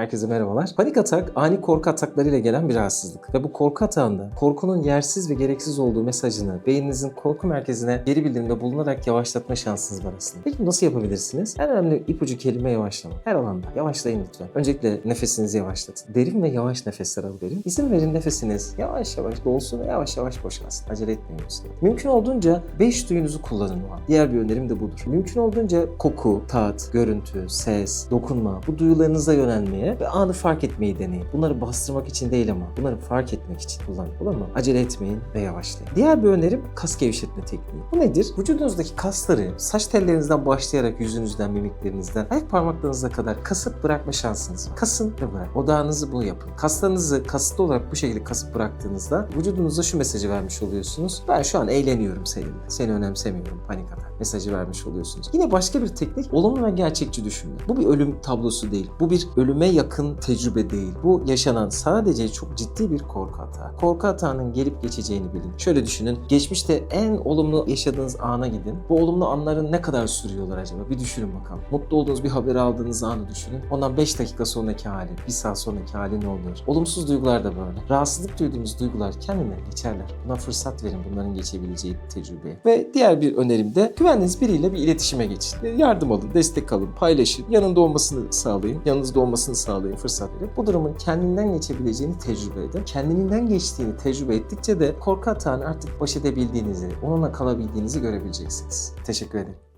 Herkese merhabalar. Panik atak, ani korku ataklarıyla gelen bir rahatsızlık. Ve bu korku atağında korkunun yersiz ve gereksiz olduğu mesajını beyninizin korku merkezine geri bildirimde bulunarak yavaşlatma şansınız var aslında. Peki nasıl yapabilirsiniz? En önemli ipucu kelime yavaşlama. Her alanda yavaşlayın lütfen. Öncelikle nefesinizi yavaşlatın. Derin ve yavaş nefesler al verin. İzin verin nefesiniz yavaş yavaş dolsun ve yavaş yavaş boşalsın. Acele etmeyin sırada. Mümkün olduğunca 5 duyunuzu kullanın o an. Diğer bir önerim de budur. Mümkün olduğunca koku, tat, görüntü, ses, dokunma bu duyularınıza yönelmeye ve anı fark etmeyi deneyin. Bunları bastırmak için değil ama bunları fark etmek için kullanın. Olur mu? Acele etmeyin ve yavaşlayın. Diğer bir önerim kas gevşetme tekniği. Bu nedir? Vücudunuzdaki kasları saç tellerinizden başlayarak yüzünüzden, mimiklerinizden ayak parmaklarınıza kadar kasıp bırakma şansınız var. Kasın ve bırak. Odağınızı bunu yapın. Kaslarınızı kasıtlı olarak bu şekilde kasıp bıraktığınızda vücudunuza şu mesajı vermiş oluyorsunuz. Ben şu an eğleniyorum seninle. Seni önemsemiyorum. Panik atak mesajı vermiş oluyorsunuz. Yine başka bir teknik olumlu ve gerçekçi düşünme. Bu bir ölüm tablosu değil. Bu bir ölüme yakın tecrübe değil. Bu yaşanan sadece çok ciddi bir korku hata. Korku hatağının gelip geçeceğini bilin. Şöyle düşünün. Geçmişte en olumlu yaşadığınız ana gidin. Bu olumlu anların ne kadar sürüyorlar acaba? Bir düşünün bakalım. Mutlu olduğunuz bir haber aldığınız anı düşünün. Ondan 5 dakika sonraki hali, 1 saat sonraki hali ne oluyor? Olumsuz duygular da böyle. Rahatsızlık duyduğumuz duygular kendinden geçerler. Buna fırsat verin bunların geçebileceği tecrübeye. Ve diğer bir önerim de güvendiğiniz biriyle bir iletişime geçin. Yardım alın, destek alın, paylaşın. Yanında olmasını sağlayın. Yanınızda olmasını sağlayın, fırsat verin. Bu durumun kendinden geçebileceğini tecrübe edin. Kendinden geçtiğini tecrübe ettikçe de korku hatağını artık baş edebildiğinizi, onunla kalabildiğinizi görebileceksiniz. Teşekkür ederim.